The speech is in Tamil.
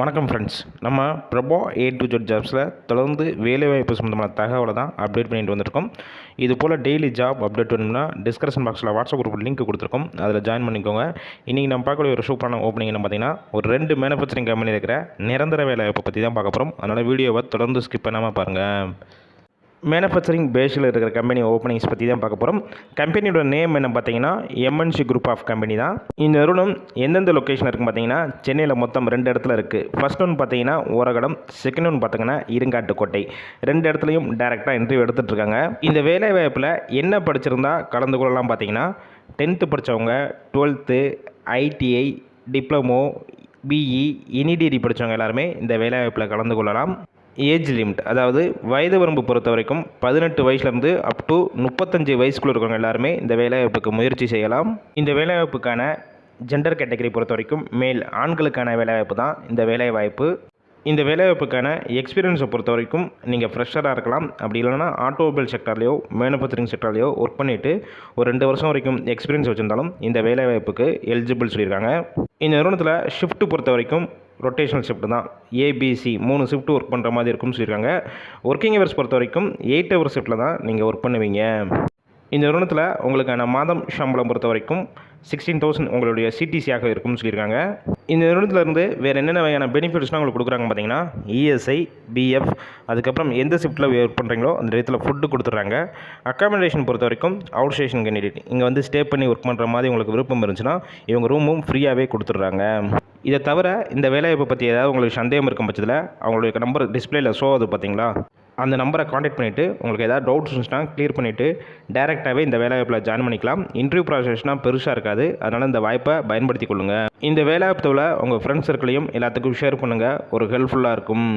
வணக்கம் ஃப்ரெண்ட்ஸ் நம்ம பிரபா ஏ டு ஜெட் ஜாப்ஸில் தொடர்ந்து வேலைவாய்ப்பு சம்மந்தமான தகவலை தான் அப்டேட் பண்ணிட்டு வந்திருக்கோம். இது போல் டெய்லி ஜாப் அப்டேட் வேணும்னா டிஸ்கிரிப்ஷன் பாக்ஸில் வாட்ஸ்அப் குரூப் லிங்க் கொடுத்துருக்கோம். அதில் ஜாயின் பண்ணிக்கோங்க. இன்றைக்கி நம்ம பார்க்கக்கூடிய ஒரு சூப்பரான ஓப்பனிங் என்ன பார்த்தீங்கன்னா ஒரு ரெண்டு மேனுஃபேக்சரிங் கம்பெனி இருக்கிற நிரந்தர வேலைவாய்ப்பை பற்றி தான் பார்க்க போகிறோம் அதனால் வீடியோவை தொடர்ந்து ஸ்கிப் பண்ணாமல் பாருங்கள் மேனுஃபேக்சரிங் பேஸில் இருக்கிற கம்பெனி ஓப்பனிங்ஸ் பற்றி தான் பார்க்க போகிறோம் கம்பெனியோட நேம் என்ன பார்த்தீங்கன்னா எம்என்சி குரூப் ஆஃப் கம்பெனி தான். இந்த நிறுவனம் எந்தெந்த லொக்கேஷன் இருக்குன்னு பார்த்தீங்கன்னா சென்னையில் மொத்தம் ரெண்டு இடத்துல இருக்குது ஃபர்ஸ்ட் ஒன்று பார்த்தீங்கன்னா ஓரகடம். செகண்ட் ஒன்று பார்த்தீங்கன்னா இருங்காட்டுக்கோட்டை. ரெண்டு இடத்துலையும் டேரெக்டாக இன்டர்வியூ எடுத்துகிட்டு இருக்காங்க. இந்த வேலை வாய்ப்பில் என்ன படிச்சிருந்தா கலந்து கொள்ளலாம் பார்த்தீங்கன்னா டென்த்து படித்தவங்க டுவெல்த்து ஐடிஐ டிப்ளமோ பிஇ இனி டிகிரி படித்தவங்க எல்லாருமே இந்த வேலைவாய்ப்பில் கலந்து கொள்ளலாம். Age limit. அதாவது வயது வரம்பு பொறுத்த வரைக்கும் பதினெட்டு வயசுலேருந்து அப் டு முப்பத்தஞ்சு வயசுக்குள்ள இருக்கவங்க எல்லாருமே இந்த வேலைவாய்ப்புக்கு முயற்சி செய்யலாம். இந்த வேலைவாய்ப்புக்கான ஜெண்டர் கேட்டகரி பொறுத்த வரைக்கும் மேல் ஆண்களுக்கான வேலைவாய்ப்பு தான் இந்த வேலைவாய்ப்பு. இந்த வேலைவாய்ப்புக்கான எக்ஸ்பீரியன்ஸை பொறுத்த வரைக்கும் நீங்கள் ஃப்ரெஷராக இருக்கலாம். அப்படி இல்லைன்னா ஆட்டோமொபைல் செக்டார்லையோ மேனுஃபேக்சரிங் செக்டர்லேயோ ஒர்க் பண்ணிவிட்டு ஒரு ரெண்டு வருஷம் வரைக்கும் எக்ஸ்பீரியன்ஸ் வச்சுருந்தாலும் இந்த வேலைவாய்ப்புக்கு எலிஜிபிள் சொல்லியிருக்காங்க. இந்த நிறுவனத்தில் ஷிஃப்ட்டு பொறுத்த வரைக்கும் ரொட்டேஷனல் ஷிஃப்ட் தான். ஏபிசி மூணு ஷிஃப்ட் ஒர்க் பண்ணுற மாதிரி இருக்கும்னு சொல்லியிருக்காங்க. ஒர்க்கிங் ஹவர்ஸ் பொறுத்த வரைக்கும் எயிட் ஹவர் ஷிஃப்ட்டில் தான் நீங்கள் ஒர்க் பண்ணுவீங்க. இந்த நிறுவனத்தில் உங்களுக்கான மாதம் சம்பளம் பொறுத்த வரைக்கும் சிக்ஸ்டீன் தௌசண்ட் உங்களுடைய சிடிசியாக இருக்கும்னு சொல்லியிருக்காங்க. இந்த நிறுவனத்தில் இருந்து வேறு என்னென்ன வகையான பெனிஃபிட்ஸ்லாம் உங்களுக்கு கொடுக்குறாங்க பார்த்தீங்கன்னா இஎஸ்ஐ பிஎஃப் அதுக்கப்புறம் எந்த ஷிஃப்ட்டில் ஒர்க் பண்ணுறீங்களோ அந்த இடத்துல ஃபுட்டு கொடுத்துட்றாங்க. அக்காமடேஷன் பொறுத்த வரைக்கும் அவுட் ஸ்டேஷன் கேண்டிடேட் இங்கே வந்து ஸ்டே பண்ணி ஒர்க் பண்ணுற மாதிரி உங்களுக்கு விருப்பம் இருந்துச்சுன்னா இவங்க ரூமும் ஃப்ரீயாகவே கொடுத்துட்றாங்க. இதை தவிர இந்த வேலைவாய்ப்பை பற்றி ஏதாவது உங்களுக்கு சந்தேகம் இருக்கும் பட்சத்தில் அவங்களுடைய நம்பர் டிஸ்பிளேயில் ஷோ ஆகுது பார்த்தீங்களா அந்த நம்பரை காண்டாக்ட் பண்ணிவிட்டு உங்களுக்கு ஏதாவது டவுட்ஸ் இருந்துச்சுன்னா க்ளியர் பண்ணிவிட்டு டேரெக்டாகவே இந்த வேலைவாய்ப்பில் ஜாயின் பண்ணிக்கலாம். இன்டர்வியூ ப்ராசஸ்னால் பெருசாக இருக்காது. அதனால் இந்த வாய்ப்பை பயன்படுத்தி கொள்ளுங்கள் இந்த வேலைவாய்ப்பில் உங்கள் ஃப்ரெண்ட்ஸ் சர்க்கிளையும் எல்லாத்துக்கும் ஷேர் பண்ணுங்கள் ஒரு ஹெல்ப்ஃபுல்லாக இருக்கும்.